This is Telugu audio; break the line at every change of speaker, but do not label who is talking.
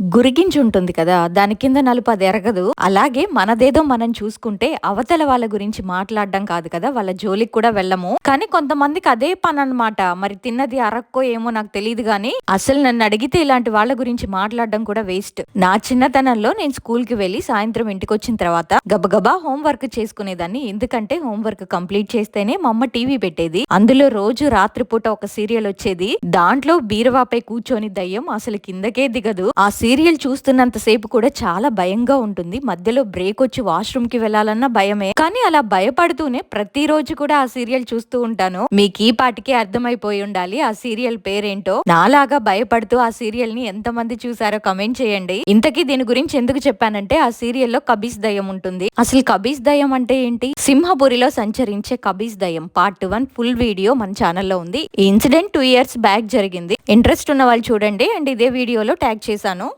గురిగించి ఉంటుంది కదా దాని కింద నలుపు అది ఎరగదు. అలాగే మనదేదో మనం చూసుకుంటే అవతల వాళ్ళ గురించి మాట్లాడడం కాదు కదా వాళ్ళ జోలికి కూడా వెళ్ళము. కానీ కొంతమందికి అదే పని అనమాట మరి తిన్నది అరక్కో ఏమో నాకు తెలియదు కానీ అసలు నన్ను అడిగితే ఇలాంటి వాళ్ళ గురించి మాట్లాడడం కూడా వేస్ట్. నా చిన్నతనంలో నేను స్కూల్కి వెళ్ళి సాయంత్రం ఇంటికి వచ్చిన తర్వాత గబగబా హోంవర్క్ చేసుకునేదాన్ని. ఎందుకంటే హోంవర్క్ కంప్లీట్ చేస్తేనే మా అమ్మ టీవీ పెట్టేది. అందులో రోజు రాత్రిపూట ఒక సీరియల్ వచ్చేది. దాంట్లో బీరవాపై కూర్చొని దయ్యం అసలు కిందకే దిగదు. ఆ సీరియల్ చూస్తున్నంత సేపు కూడా చాలా భయంగా ఉంటుంది. మధ్యలో బ్రేక్ వచ్చి వాష్రూమ్కి కి వెళ్ళాలన్న భయమే. కానీ అలా భయపడుతూనే ప్రతిరోజు కూడా ఆ సీరియల్ చూస్తూ ఉంటాను. మీకు ఈ పాటికి అర్థమైపోయి ఉండాలి ఆ సీరియల్ పేరేంటో. నాలాగా భయపడుతూ ఆ సీరియల్ని ఎంత మంది చూసారో కమెంట్ చేయండి. ఇంతకీ దీని గురించి ఎందుకు చెప్పానంటే ఆ సీరియల్లో కబీస్ దయ్యం ఉంటుంది. అసలు కబీస్ దయ్యం అంటే ఏంటి? సింహపురిలో సంచరించే కబీస్ దయ్యం. పార్ట్ వన్ ఫుల్ వీడియో మన ఛానల్లో ఉంది. ఈ ఇన్సిడెంట్ టూ ఇయర్స్ బ్యాక్ జరిగింది. ఇంట్రెస్ట్ ఉన్న వాళ్ళు చూడండి. అండ్ ఇదే వీడియోలో ట్యాగ్ చేశాను.